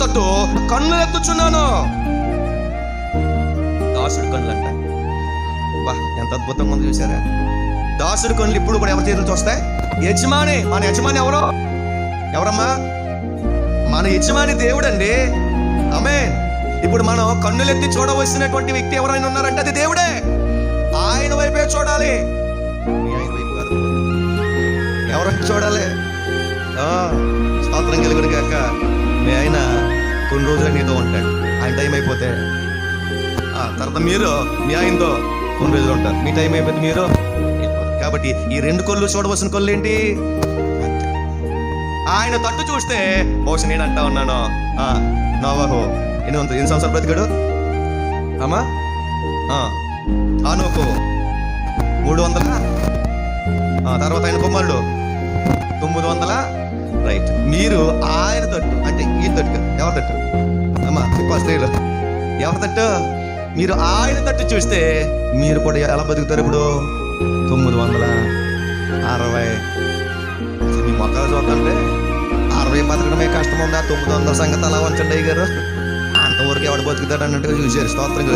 తట్టు కన్నులు ఎత్తుచున్నాను దాసుడు కన్నులు అంట వా ఎంత అద్భుతంగా ఉంది చూసారా? దాసుడు కన్నులు ఇప్పుడు కూడా ఎవరి చేతులు చూస్తాయి యజమాని మన యజమాని ఎవరో? ఎవరమ్మా? మన యజమాని దేవుడండి. ఆమె ఇప్పుడు మనం కన్నులెత్తి చూడవలసినటువంటి వ్యక్తి ఎవరైనా ఉన్నారంటే అది దేవుడే. ఆయన వైపే చూడాలి. ఆయన వైపు కాదు. ఎవరైనా చూడాలి. ఆ, స్తోత్రం కొన్ని రోజులు నీతో ఉంటాడు. ఆయన టైం అయిపోతే ఆ, తర్వాత మీరు మీ ఆయనతో కొన్ని రోజులు ఉంటారు. మీ టైం అయిపోతే మీరు కాబట్టి ఈ రెండు కొళ్ళు చూడవలసిన కొళ్ళు ఏంటి? ఆయన తట్టు చూస్తే బహుశా నేను అంటా ఉన్నాను. ఆ, ఎన్ని వంద ఎన్ని సంవత్సరాలు బ్రతికాడు? అమ్మా? ఆనోకు మూడు వందల? తర్వాత ఆయన కుమారుడు తొమ్మిది వందల? రైట్. మీరు ఆయన తట్టు అంటే ఈ తట్టు ఎవరి తట్టు? అమ్మా స్త్రీలు ఎవరి తట్టు మీరు ఆయన తట్టు చూస్తే మీరు కూడా ఎలా బతుకుతారు ఇప్పుడు? తొమ్మిది వందల అరవై. మీ మొక్కలు చూద్దంటే అరవై బతకడమే కష్టం ఉంది? ఆ తొమ్మిది వందల సంగతి అలా వంచండి గారు అంతవరకు ఎవడు బతుకుతాడు అన్నట్టుగా చూశారు. స్తోత్రం